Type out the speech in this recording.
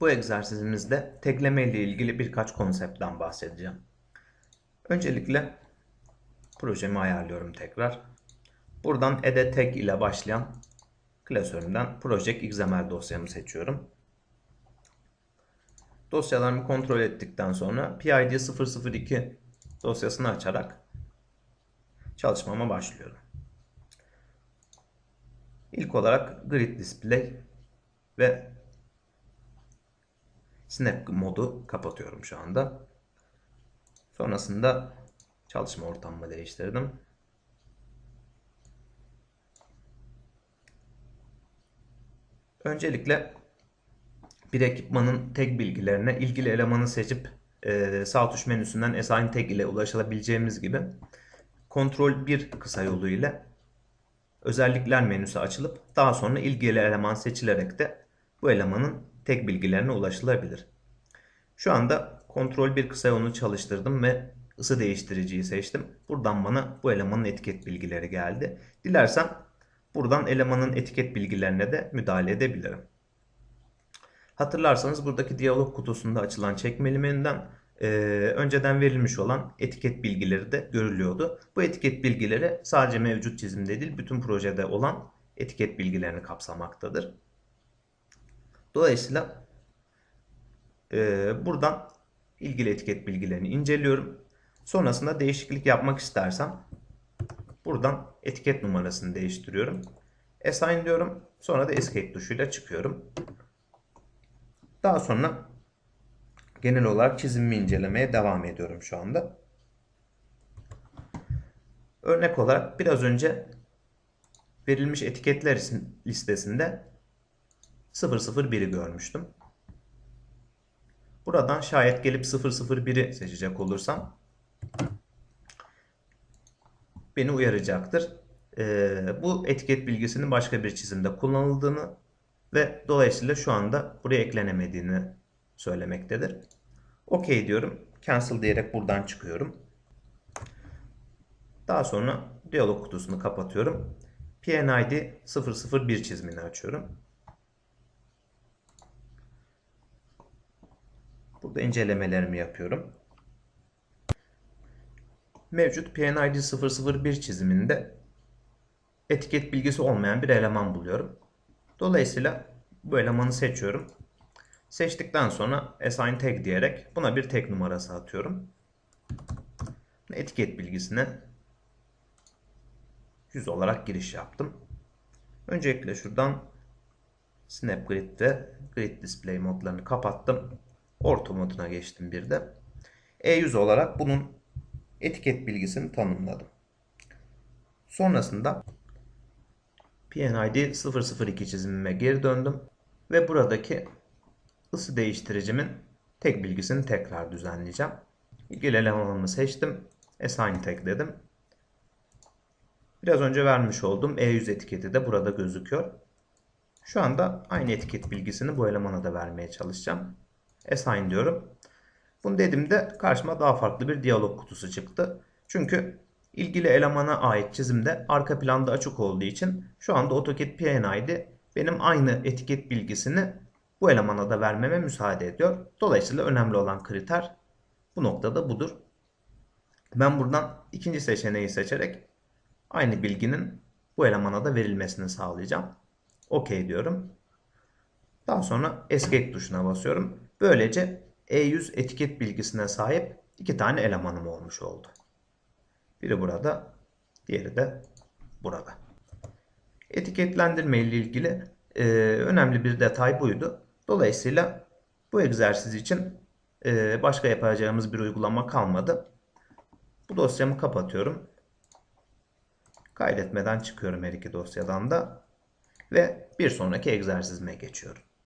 Bu egzersizimizde tekleme ile ilgili birkaç konseptten bahsedeceğim. Öncelikle projemi ayarlıyorum tekrar. Buradan edtag ile başlayan klasörümden Project XML dosyamı seçiyorum. Dosyalarımı kontrol ettikten sonra PID 002 dosyasını açarak çalışmama başlıyorum. İlk olarak Grid Display ve Snap modu kapatıyorum şu anda. Sonrasında çalışma ortamımı değiştirdim. Öncelikle bir ekipmanın tek bilgilerine ilgili elemanı seçip e, sağ tuş menüsünden assign tag ile ulaşabileceğimiz gibi kontrol 1 kısa yolu ile özellikler menüsü açılıp daha sonra ilgili eleman seçilerek de bu elemanın tek bilgilerine ulaşılabilir. Şu anda kontrol 1 kısa yolunu çalıştırdım ve ısı değiştiriciyi seçtim. Buradan bana bu elemanın etiket bilgileri geldi. Dilersem buradan elemanın etiket bilgilerine de müdahale edebilirim. Hatırlarsanız buradaki diyalog kutusunda açılan çekmeli menüden e, önceden verilmiş olan etiket bilgileri de görülüyordu. Bu etiket bilgileri sadece mevcut çizimde değil bütün projede olan etiket bilgilerini kapsamaktadır. Dolayısıyla e, buradan ilgili etiket bilgilerini inceliyorum. Sonrasında değişiklik yapmak istersem buradan etiket numarasını değiştiriyorum. Assign diyorum. Sonra da Escape tuşuyla çıkıyorum. Daha sonra genel olarak çizimimi incelemeye devam ediyorum şu anda. Örnek olarak biraz önce verilmiş etiketler listesinde 001'i görmüştüm. Buradan şayet gelip 001'i seçecek olursam beni uyaracaktır. Ee, bu etiket bilgisinin başka bir çizimde kullanıldığını ve dolayısıyla şu anda buraya eklenemediğini söylemektedir. OK diyorum. Cancel diyerek buradan çıkıyorum. Daha sonra diyalog kutusunu kapatıyorum. PNID 001 çizimini açıyorum. Burada incelemelerimi yapıyorum. Mevcut PNID 001 çiziminde etiket bilgisi olmayan bir eleman buluyorum. Dolayısıyla bu elemanı seçiyorum. Seçtikten sonra assign tag diyerek buna bir tag numarası atıyorum. Etiket bilgisine 100 olarak giriş yaptım. Öncelikle şuradan Snap Grid ve Grid Display modlarını kapattım. Orta moduna geçtim bir de. E100 olarak bunun etiket bilgisini tanımladım. Sonrasında PNID 002 çizimime geri döndüm ve buradaki ısı değiştiricimin tek bilgisini tekrar düzenleyeceğim. İlgili elemanımı seçtim. Assign tag dedim. Biraz önce vermiş olduğum E100 etiketi de burada gözüküyor. Şu anda aynı etiket bilgisini bu elemana da vermeye çalışacağım. Assign diyorum. Bunu dediğimde karşıma daha farklı bir diyalog kutusu çıktı. Çünkü ilgili elemana ait çizimde arka planda açık olduğu için şu anda AutoCAD PNID benim aynı etiket bilgisini bu elemana da vermeme müsaade ediyor. Dolayısıyla önemli olan kriter bu noktada budur. Ben buradan ikinci seçeneği seçerek aynı bilginin bu elemana da verilmesini sağlayacağım. OK diyorum. Daha sonra Escape tuşuna basıyorum. Böylece E100 etiket bilgisine sahip iki tane elemanım olmuş oldu. Biri burada, diğeri de burada. Etiketlendirme ile ilgili e, önemli bir detay buydu. Dolayısıyla bu egzersiz için e, başka yapacağımız bir uygulama kalmadı. Bu dosyamı kapatıyorum. Kaydetmeden çıkıyorum her iki dosyadan da ve bir sonraki egzersizime geçiyorum.